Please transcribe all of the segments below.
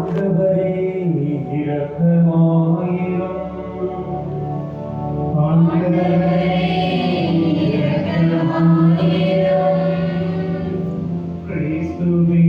ஆண்டவரே இரக்கமாயிரம் ஆண்டவரே இரக்கமாயிரம் கிறிஸ்துவே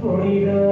freedom.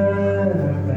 forever.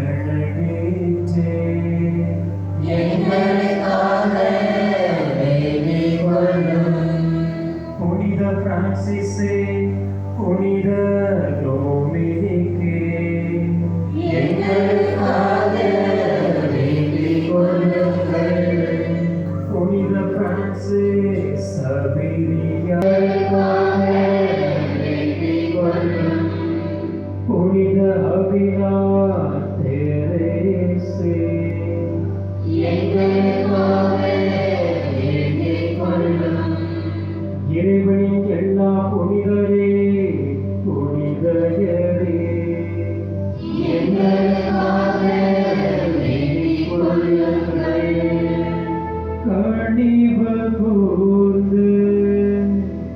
பணிவு கூர்ந்து.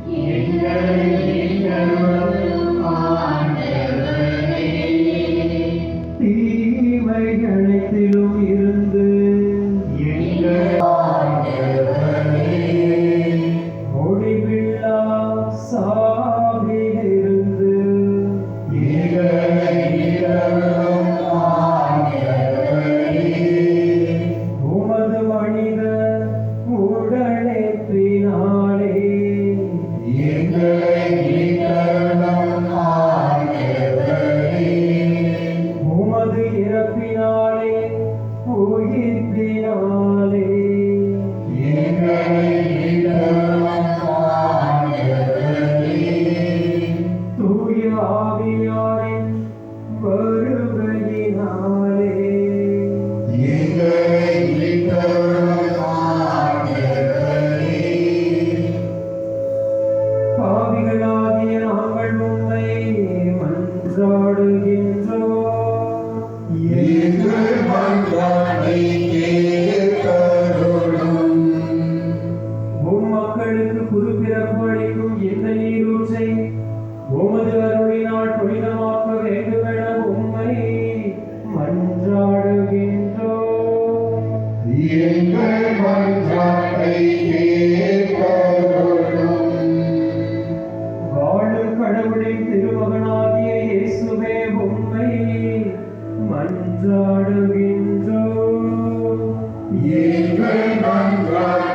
எங்களை பாவிகளாகிய நாங்கள் உண்மை மன்றாடுகின்றோம் எங்கள் மன்றாடை மக்களுக்கு குரு பிறப்பு அளிக்கும் இந்த நீரூற்றை உமது அருளினால் புனிதமாக்க வேண்டும் என உண்மை மன்றாடுகின்றோம் மன்றாடு window. 因为门外。